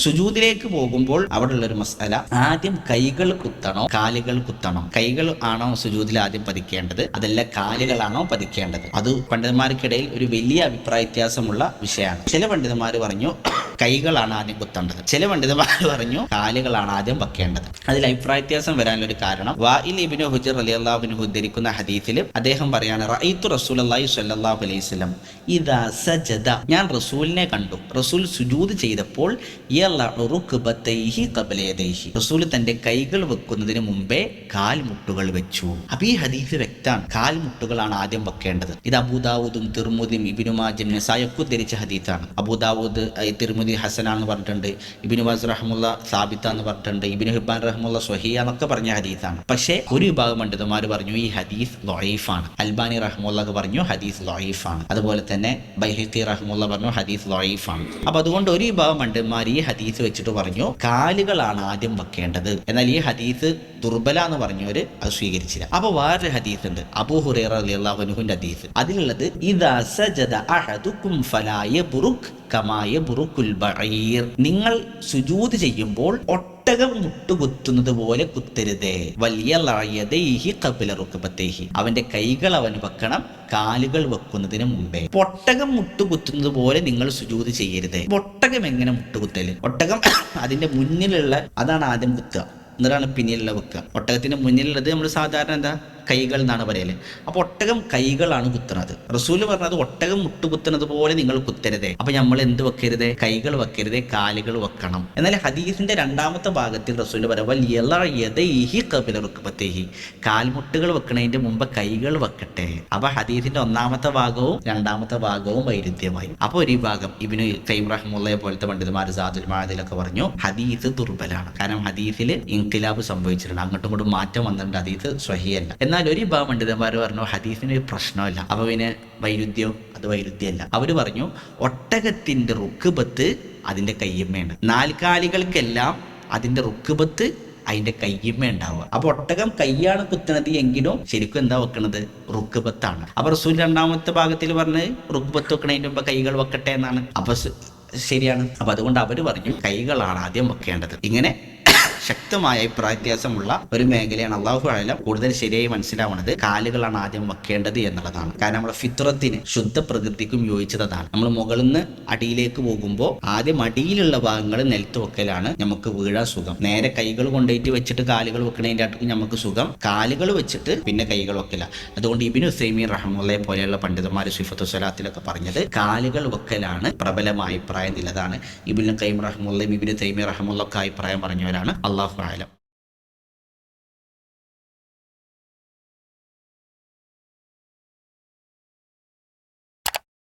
സുജൂദിലേക്ക് പോകുമ്പോൾ അവിടെ ഉള്ളൊരു മസാല. ആദ്യം കൈകൾ കുത്തണോ? കാലുകൾ കുത്തണോ? കൈകൾ ആണോ സുജൂതിൽ ആദ്യം പതിക്കേണ്ടത്? അതല്ല കാലുകളാണോ പതിക്കേണ്ടത്? അത് പണ്ഡിതന്മാർക്കിടയിൽ ഒരു വലിയ അഭിപ്രായ വ്യത്യാസമുള്ള വിഷയമാണ്. ചില പണ്ഡിതന്മാർ പറഞ്ഞു കൈകളാണ് ആദ്യം കുത്തേണ്ടത്. ചില പണ്ഡിതന്മാർ പറഞ്ഞു കാലുകളാണ് ആദ്യം വെക്കേണ്ടത്. അതിൽ അഭിപ്രായ വ്യത്യാസം വരാനൊരു കാരണം വാഇൽ ഇബിനു ഹുജർ അലി അള്ളാഹുബിന് ഉദ്ധരിക്കുന്ന ഹദീഫിൽ അദ്ദേഹം പറയാണ് റഅയ്തു റസൂലി സ്വല്ലല്ലാഹു അലൈഹി വസല്ലം ഇതാ സജദ. ഞാൻ റസൂലിനെ കണ്ടു. റസൂൽ സുജൂത് ചെയ്തപ്പോൾ റസൂൽ തന്റെ കൈകൾ വെക്കുന്നതിന് മുമ്പേ കാൽമുട്ടുകൾ വെച്ചു. അപ്പൊ ഈ ഹദീഫ് വ്യക്തമാണ്. കാൽമുട്ടുകളാണ് ആദ്യം വെക്കേണ്ടത്. ഇത് അബൂദാവൂദും തിർമുദിയും ഇബിനു മാജിം നസായൊക്കെ ഉദ്ധരിച്ച ഹദീസാണ്. അബൂദാവൂദ് ഈ ഹസന എന്ന് പറഞ്ഞിട്ടുണ്ട്. ഇബിനു വാസ് റഹ്മുള്ള സാബിത്ത എന്ന് പറഞ്ഞിട്ടുണ്ട്. ഇബിനു ഹിബാൻ റഹ്മുള്ള സൊഹിയ എന്നൊക്കെ പറഞ്ഞ ഹദീസാണ്. പക്ഷേ ഒരു വിഭാഗം പണ്ഡിതന്മാർ പറഞ്ഞു ഈ ഹദീസ് ലൊയീഫാണ് അൽബാനി റഹ്മുള്ള പറഞ്ഞു ഹദീസ് ലൊയീഫാണ് അതുപോലെ തന്നെ ബൈഹത്തി റഹ്മുള്ള പറഞ്ഞു ഹദീസ് ലൊയീഫാണ് അപ്പൊ അതുകൊണ്ട് ഒരു വിഭാഗം പണ്ഡിതന്മാർ ഈ ഹദീസ് വെച്ചിട്ട് പറഞ്ഞു കാലുകളാണ് ആദ്യം വെക്കേണ്ടത്. എന്നാൽ ഈ ഹദീസ് ദുർബല എന്ന് പറഞ്ഞവര് അത് സ്വീകരിച്ചില്ല. അപ്പൊ വേറൊരു ഹദീസ് ഉണ്ട് അബൂ ഹുറൈറ ഹദീസ്. അതിലുള്ളത് ഇതാ സജദ അഹദുക്കും ഫലായ ബുറുഖ് കമായ യബ്റുകുൽ ബഈർ നിങ്ങൾ സുജൂത് ചെയ്യുമ്പോൾ ഒട്ടകം മുട്ടുകുത്തുന്നത് പോലെ കുത്തരുതേ. വലിയ ലായതേഹി ഖബ്ല റുക്ബത്തൈഹി അവന്റെ കൈകൾ അവൻ വെക്കണം കാലുകൾ വെക്കുന്നതിന് മുമ്പേ. ഒട്ടകം മുട്ടുകുത്തുന്നത് പോലെ നിങ്ങൾ സുജൂത് ചെയ്യരുത്. ഒട്ടകം എങ്ങനെ മുട്ടുകുത്തൽ? ഒട്ടകം അതിന്റെ മുന്നിലുള്ള അതാണ് ആദ്യം കുത്തുക. എന്നിട്ടാണ് പിന്നിലുള്ള വെക്കുക. ഒട്ടകത്തിന്റെ മുന്നിലുള്ളത് നമ്മൾ സാധാരണ എന്താ? കൈകൾ എന്നാണ് പറയൽ. അപ്പോൾ ഒട്ടകം കൈകളാണ് കുത്തുന്നത്. റസൂൽ പറഞ്ഞത് ഒട്ടകം മുട്ടുകുത്തുന്നത് പോലെ നിങ്ങൾ കുത്തരുതേ. അപ്പൊ നമ്മൾ എന്ത് വെക്കരുത്? കൈകൾ വെക്കരുത് കാലുകൾ വെക്കണം. എന്നാൽ ഹദീസിന്റെ രണ്ടാമത്തെ ഭാഗത്തിൽ റസൂൽ പറയുമ്പോൾ കാൽമുട്ടുകൾ വെക്കണതിന്റെ മുമ്പ് കൈകൾ വെക്കട്ടെ. അപ്പൊ ഹദീസിന്റെ ഒന്നാമത്തെ ഭാഗവും രണ്ടാമത്തെ ഭാഗവും വൈരുദ്ധ്യമായി. അപ്പൊ ഒരു ഭാഗം ഇബിന് കൈം പോലത്തെ പണ്ഡിതമാർ സാദുൽ മാതിലൊക്കെ പറഞ്ഞു ഹദീസ് ദുർബലാണ്. കാരണം ഹദീസിൽ ഇൻകിലാബ് സംഭവിച്ചിട്ടുണ്ട്. അങ്ങോട്ടും ഇങ്ങോട്ടും മാറ്റം വന്നിട്ടുണ്ട്. ഹദീസ് സ്വഹിയല്ല. എന്നാൽ ഒരു വിഭാഗം പണ്ഡിതന്മാർ പറഞ്ഞു ഹദീസിന് ഒരു പ്രശ്നമല്ല. അപ്പൊ പിന്നെ വൈരുദ്ധ്യം അത് വൈരുദ്ധ്യമല്ല. അവർ പറഞ്ഞു ഒട്ടകത്തിന്റെ റുക്കുബത്ത് അതിന്റെ കയ്യമ്മയാണ് നാൽക്കാലികൾക്കെല്ലാം അതിന്റെ റുക്കുബത്ത് അതിന്റെ കയ്യമ്മ ഉണ്ടാവുക അപ്പൊ ഒട്ടകം കയ്യാണ് കുത്തുന്നത് എങ്കിലും ശരിക്കും എന്താ വെക്കണത്? റുക്കുബത്താണ് അപ്പൊ റസൂൽ രണ്ടാമത്തെ ഭാഗത്തിൽ പറഞ്ഞ് റുക്കുബത്ത് വെക്കണതിന്റെ മുമ്പ് കൈകൾ വെക്കട്ടെ എന്നാണ്. അപ്പൊ ശരിയാണ്. അപ്പൊ അതുകൊണ്ട് അവർ പറഞ്ഞു കൈകളാണ് ആദ്യം വെക്കേണ്ടത്. ഇങ്ങനെ ശക്തമായ അഭിപ്രായ വ്യത്യാസമുള്ള ഒരു മേഖലയാണ് അള്ളാഹു ആയാലും കൂടുതൽ ശരിയായി മനസ്സിലാവുന്നത് കാലുകളാണ് ആദ്യം വെക്കേണ്ടത് എന്നുള്ളതാണ്. കാരണം നമ്മുടെ ഫിത്രത്തിന് ശുദ്ധ പ്രകൃതിക്കും യോജിച്ചതാണ്. നമ്മൾ മുകളിൽ നിന്ന് അടിയിലേക്ക് പോകുമ്പോൾ ആദ്യം അടിയിലുള്ള ഭാഗങ്ങൾ നിലത്ത് വെക്കലാണ് നമുക്ക് വീഴാൻ സുഖം. നേരെ കൈകൾ കൊണ്ടുപോയിട്ട് വെച്ചിട്ട് കാലുകൾ വെക്കണതിന്റെ അടുത്ത് നമുക്ക് സുഖം. കാലുകൾ വെച്ചിട്ട് പിന്നെ കൈകൾ വെക്കില്ല അതുകൊണ്ട് ഇബിനു ഹുസൈമീൻ റഹ്മുള്ള പോലെയുള്ള പണ്ഡിതന്മാർ സിഫത്തു സ്വലാത്തിലൊക്കെ പറഞ്ഞത് കാലുകൾ വെക്കലാണ് പ്രബലമായ അഭിപ്രായം നിലതാണ് ഇബിൻ കൈം റഹമുള്ളയും ഇബിൻ തൈമി റഹ്മുള്ള ഒക്കെ അഭിപ്രായം പറഞ്ഞവരാണ്. അള്ളാഹു ആലം